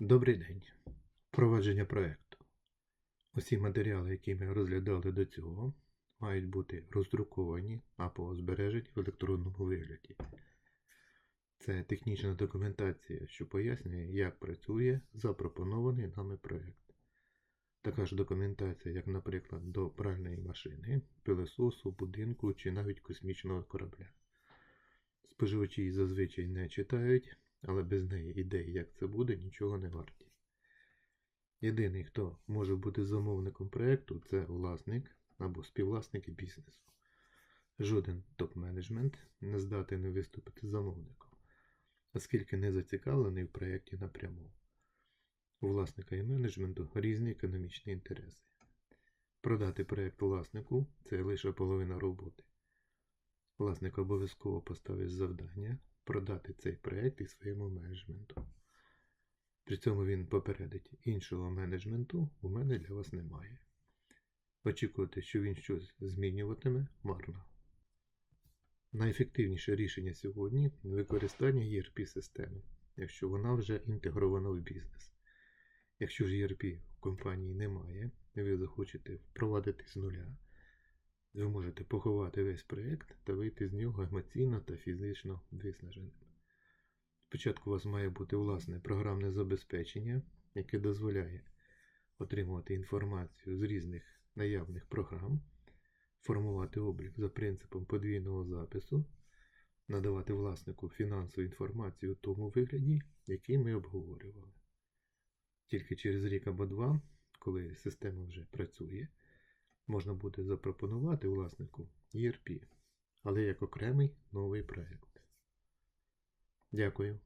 Добрий день. Провадження проєкту. Усі матеріали, які ми розглядали до цього, мають бути роздруковані або збережені в електронному вигляді. Це технічна документація, що пояснює, як працює запропонований нами проєкт. Така ж документація, як, наприклад, до пральної машини, пилососу, будинку чи навіть космічного корабля. Споживачі зазвичай не читають, але без неї ідеї, як це буде, нічого не варті. Єдиний, хто може бути замовником проєкту, це власник або співвласники бізнесу. Жоден топ-менеджмент не здатний виступити замовником, оскільки не зацікавлений в проєкті напряму. У власника і менеджменту різні економічні інтереси. Продати проєкт власнику це лише половина роботи. Власник обов'язково поставить завдання продати цей проєкт і своєму менеджменту. При цьому він попередить іншого менеджменту у мене для вас немає. Очікувати, що він щось змінюватиме, марно. Найефективніше рішення сьогодні використання ERP-системи, якщо вона вже інтегрована в бізнес. Якщо ж ERP в компанії немає, і ви захочете впровадити з нуля, ви можете поховати весь проєкт та вийти з нього емоційно та фізично виснаженим. Спочатку у вас має бути власне програмне забезпечення, яке дозволяє отримувати інформацію з різних наявних програм, формувати облік за принципом подвійного запису, надавати власнику фінансову інформацію у тому вигляді, який ми обговорювали. Тільки через рік або два, коли система вже працює, можна буде запропонувати власнику ERP, але як окремий новий проєкт. Дякую.